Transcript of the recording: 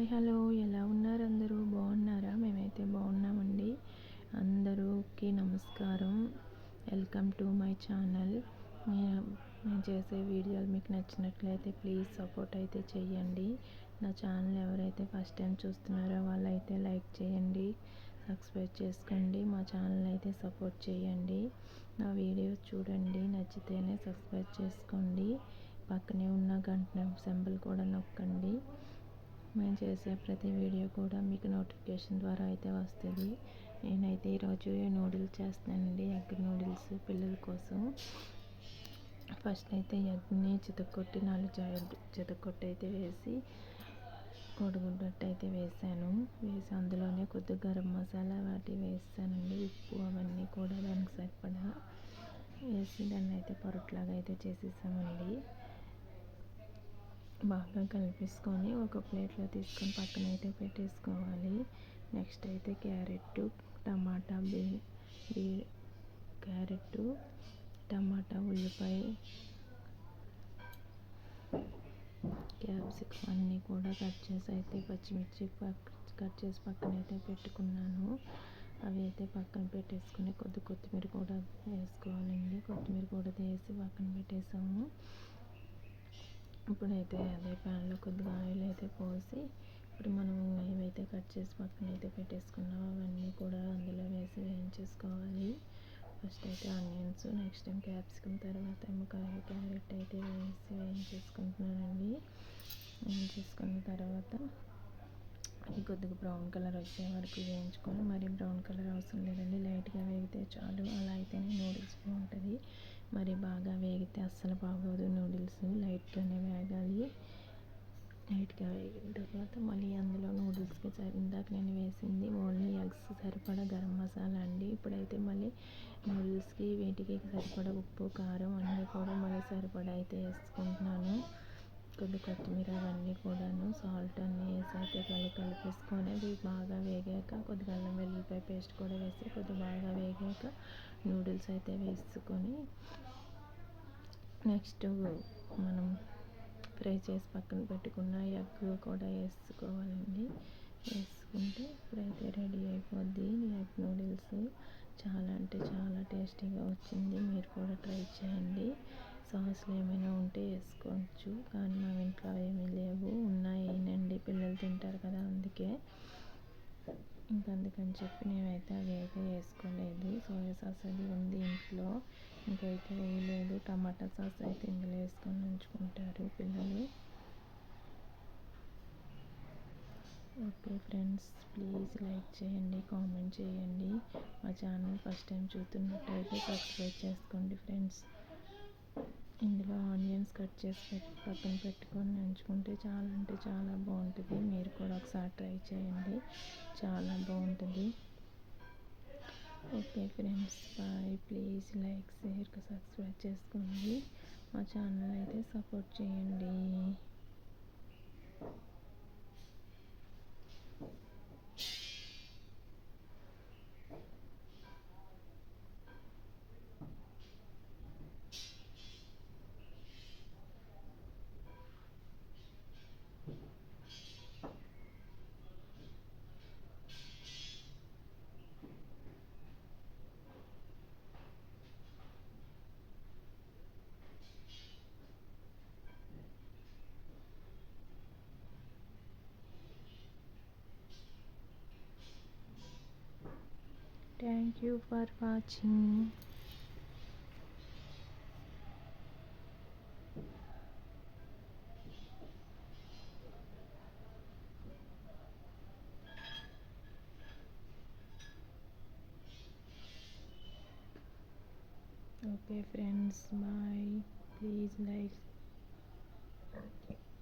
Hi hello ఎలా ఉన్నారు అందరూ? బాగున్నారా? మేమైతే బాగున్నామండి. అందరూకి నమస్కారం. వెల్కమ్ టు మై ఛానల్ నేను చేసే వీడియోలు మీకు నచ్చినట్లయితే ప్లీజ్ సపోర్ట్ అయితే చేయండి నా ఛానల్ ఎవరైతే ఫస్ట్ టైం చూస్తున్నారో వాళ్ళైతే లైక్ చేయండి సబ్స్క్రైబ్ చేసుకోండి మా ఛానల్ అయితే సపోర్ట్ చేయండి. నా వీడియోస్ చూడండి నచ్చితేనే సబ్స్క్రైబ్ చేసుకోండి. పక్కనే ఉన్న గంట సింబల్ కూడా నొక్కండి. మేము చేసే ప్రతి వీడియో కూడా మీకు నోటిఫికేషన్ ద్వారా అయితే వస్తుంది. నేనైతే ఈరోజు నూడిల్స్ చేస్తానండి ఎగ్ నూడిల్స్ పిల్లల కోసం. ఫస్ట్ అయితే ఎగ్ని చితకొట్టి నాలుగు చితకొట్టి అయితే వేసి కొడుగుడ్డట్టు అయితే వేసాను. వేసి అందులోనే కొద్దిగా గరం మసాలా వాటి వేసానండి ఉప్పు అవన్నీ కూడా దానికి సరిపడా. వేసి దాన్ని అయితే పొరట్లాగా అయితే చేసేసామండి. బాగా కలిపేసుకొని ఒక ప్లేట్లో తీసుకొని పక్కన అయితే పెట్టేసుకోవాలి. నెక్స్ట్ అయితే క్యారెట్ టమాటా బీ బీ క్యారెట్ టమాటా ఉల్లిపాయ క్యాప్సికమ్ అన్నీ కూడా కట్ చేసి అయితే పచ్చిమిర్చి కట్ చేసి పక్కన అయితే పెట్టుకున్నాను. అవి అయితే పక్కన పెట్టేసుకుని కొద్ది కొత్తిమీర కూడా వేసుకోవాలండి. కొత్తిమీర కూడా వేసి పక్కన పెట్టేసాము. ఇప్పుడైతే అదే ప్యాన్లో కొద్దిగా ఆయిల్ అయితే పోసి ఇప్పుడు మనం ఏవైతే కట్ చేసి పక్కన అయితే పెట్టేసుకున్నామో అవన్నీ కూడా అందులో వేసి వేయించేసుకోవాలి. ఫస్ట్ అయితే ఆనియన్స్ నెక్స్ట్ టైం క్యాప్సికమ్ తర్వాత ఏమో క్యారెట్ అయితే వేసి వేయించేసుకుంటున్నానండి. వేయించేసుకున్న తర్వాత అది కొద్దిగా బ్రౌన్ కలర్ వచ్చే వరకు వేయించుకొని మరి బ్రౌన్ కలర్ అవసరం లేదండి లైట్గా వేగితే చాలు. అలా అయితేనే నూడిల్స్ బాగుంటుంది. మరి బాగా వేగితే అస్సలు బాగోదు. నూడిల్స్ లైట్గానే వేగాలి. లైట్గా వేగిన తర్వాత మళ్ళీ అందులో నూడిల్స్కి ఇందాక నేను వేసింది ఓన్లీ ఎగ్స్ సరిపడా గరం మసాలా అండి. ఇప్పుడైతే మళ్ళీ నూడిల్స్కి వీటికి సరిపడా ఉప్పు కారం అన్నీ కూడా మళ్ళీ సరిపడా అయితే వేసుకుంటున్నాను. కొద్ది కొత్తిమీర అవన్నీ కూడాను వేసి కలిపేసుకొని అది బాగా వేగాక కొద్దిగా అల్లం వెల్లుల్లిపాయ పేస్ట్ కూడా వేసి కొద్దిగా బాగా వేగాక నూడిల్స్ అయితే వేసుకొని నెక్స్ట్ మనం ఫ్రై చేసి పక్కన పెట్టుకున్న ఎగ్ కూడా వేసుకోవాలండి. వేసుకుంటే ఇప్పుడైతే రెడీ అయిపోద్ది. ఎగ్ నూడిల్స్ చాలా అంటే చాలా టేస్టీగా వచ్చింది. మీరు కూడా ట్రై చేయండి. సాస్లు ఏమైనా ఉంటే వేసుకోవచ్చు. కానీ మా ఇంట్లో ఏమీ లేవు. ఉన్నాయేనండి పిల్లలు తింటారు కదా అందుకే. ఇంక అందుకని చెప్పి నేనైతే అవి అయితే వేసుకోలేదు. సోయా సాస్ అది ఉంది ఇంట్లో. ఇంకైతే వేయలేదు టమాటా సాస్ అయితే ఇందులో వేసుకొని ఉంచుకుంటారు పిల్లలు. ఓకే ఫ్రెండ్స్ ప్లీజ్ లైక్ చేయండి కామెంట్ చేయండి. మా ఛానల్ ఫస్ట్ టైం చూస్తున్నట్టయితే సబ్స్క్రైబ్ చేసుకోండి ఫ్రెండ్స్. ఇందులో ఆనియన్స్ కట్ చేసి పెట్టి పక్కన పెట్టుకొని నంచుకుంటే చాలా అంటే చాలా బాగుంటుంది. మీరు కూడా ఒకసారి ట్రై చేయండి. చాలా బాగుంటుంది. Okay friends bye. Please like share subscribe చేసుకోండి. మా ఛానల్ అయితే సపోర్ట్ చేయండి. Thank you for watching. Okay friends, bye. Please like